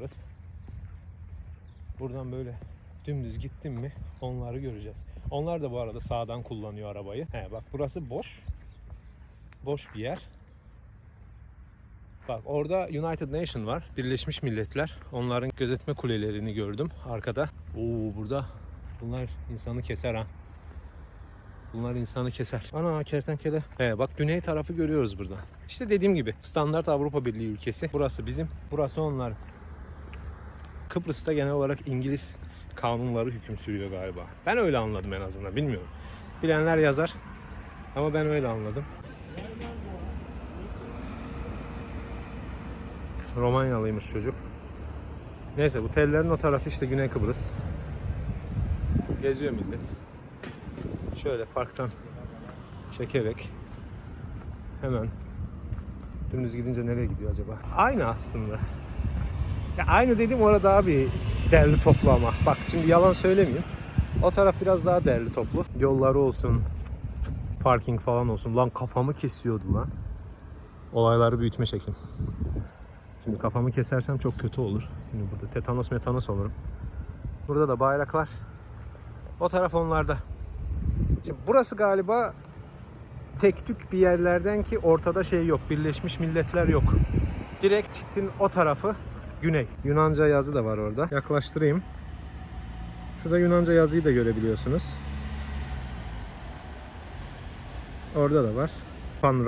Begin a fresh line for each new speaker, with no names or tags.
Kıbrıs. Buradan böyle dümdüz gittim mi onları göreceğiz. Onlar da bu arada sağdan kullanıyor arabayı. He bak burası boş. Boş bir yer. Bak orada United Nation var. Birleşmiş Milletler. Onların gözetme kulelerini gördüm arkada. Oo burada bunlar insanı keser ha. Bunlar insanı keser. Ana kertenkele. He bak güney tarafı görüyoruz buradan. İşte dediğim gibi standart Avrupa Birliği ülkesi. Burası bizim, burası onlar. Kıbrıs'ta genel olarak İngiliz kanunları hüküm sürüyor galiba. Ben öyle anladım en azından bilmiyorum. Bilenler yazar. Ama ben öyle anladım. Romanyalıymış çocuk. Neyse bu tellerin o tarafı işte Güney Kıbrıs. Geziyor millet. Şöyle parktan çekerek hemen dümdüz gidince nereye gidiyor acaba? Aynı aslında. Ya aynı dediğim orada bir derli toplu ama. Bak şimdi yalan söylemeyeyim. O taraf biraz daha derli toplu. Yolları olsun, parking falan olsun. Lan kafamı kesiyordu lan. Olayları büyütme şeklim. Şimdi kafamı kesersem çok kötü olur. Şimdi burada tetanos metanos olurum. Burada da bayrak var. O taraf onlarda. Şimdi burası galiba tek tük bir yerlerden ki ortada şey yok. Birleşmiş Milletler yok. Direkt çitin o tarafı güney. Yunanca yazı da var orada. Yaklaştırayım. Şurada Yunanca yazıyı da görebiliyorsunuz. Orada da var. Pan